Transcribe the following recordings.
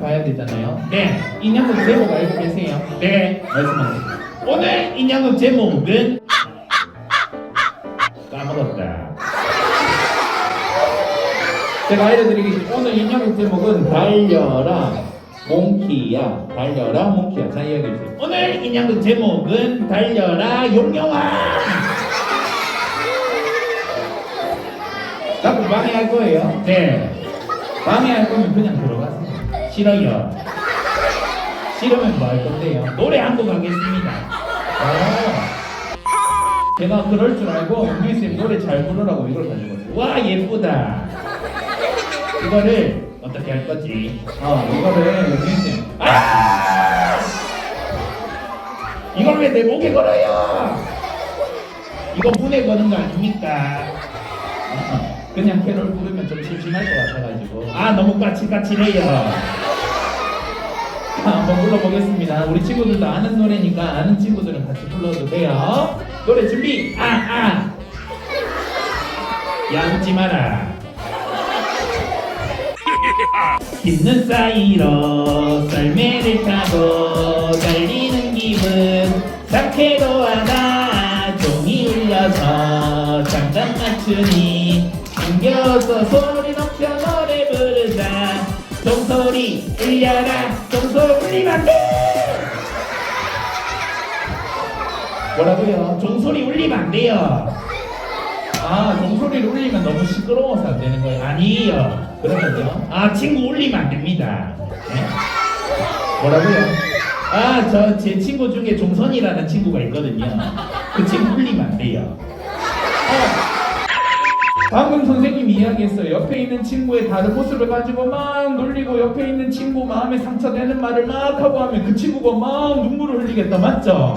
봐야 되잖아요. 네, 인형극 제목 알고 계세요? 네, 말씀하세요. 오늘 인형극 제목은 까먹었다. 제가 알려드리겠습니다. 오늘 인형극 제목은 달려라 몽키야. 달려라 몽키야. 자 이야기해주세요. 오늘 인형극 제목은 달려라 용영아. 자꾸 방해할 거예요. 네. 방해할 거면 그냥 들어가세요. 싫어요. 싫으면 뭐 할 건데요? 노래 한 곡 하겠습니다. 어. 제가 그럴 줄 알고 영민쌤 노래 잘 부르라고 이걸 가지고 왔어요. 와 예쁘다. 이거를 어떻게 할 거지? 어 이거를 영민쌤. 아! 이걸 왜 내 목에 걸어요? 이거 문에 거는 거 아닙니까? 어, 그냥 캐롤 부르면 좀 심심할 것 같아가지고. 아 너무 까칠까칠해요. 자, 한번 불러보겠습니다. 우리 친구들도 아는 노래니까 아는 친구들은 같이 불러도 돼요. 노래 준비. 아아. 야 웃지 마라. 있는 사이로 썰매를 타고 달리는 기분 상쾌도하다 종이 울려서 장단 맞추니 숨겨서 소리 높여 노래 부르자 종소리 울려라 종소 울리면 안돼 뭐라고요? 종소리 울리면 안 돼요 아, 종소리를 울리면 너무 시끄러워서 안 되는 거예요? 아니에요. 그러면요? 아, 친구 울리면 안 됩니다. 네? 뭐라고요? 아, 저 제 친구 중에 종선이라는 친구가 있거든요. 그 친구 울리면 안 돼요. 어. 방금 선생님이 이야기했어요. 옆에 있는 친구의 다른 모습을 가지고 막 놀리고 옆에 있는 친구 마음에 상처되는 말을 막 하고 하면 그 친구가 막 눈물을 흘리겠다. 맞죠?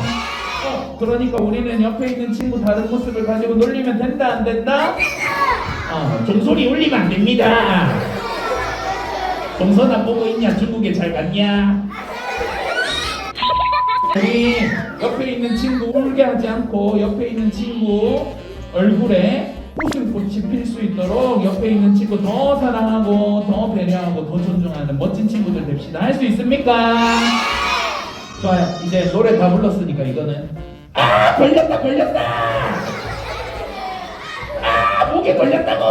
어, 그러니까 우리는 옆에 있는 친구 다른 모습을 가지고 놀리면 된다 안 된다? 어, 종소리 울리면 안 됩니다. 동선아 보고 있냐? 중국에 잘 갔냐? 우리 옆에 있는 친구 울게 하지 않고 옆에 있는 친구 얼굴에 웃음꽃이 필 수 있도록 옆에 있는 친구 더 사랑하고 더 배려하고 더 존중하는 멋진 친구들 됩시다. 할 수 있습니까? 좋아요. 이제 노래 다 불렀으니까 이거는 아 걸렸다 걸렸다. 아 목에 걸렸다고.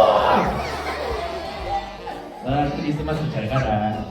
아 크리스마스 잘 가라.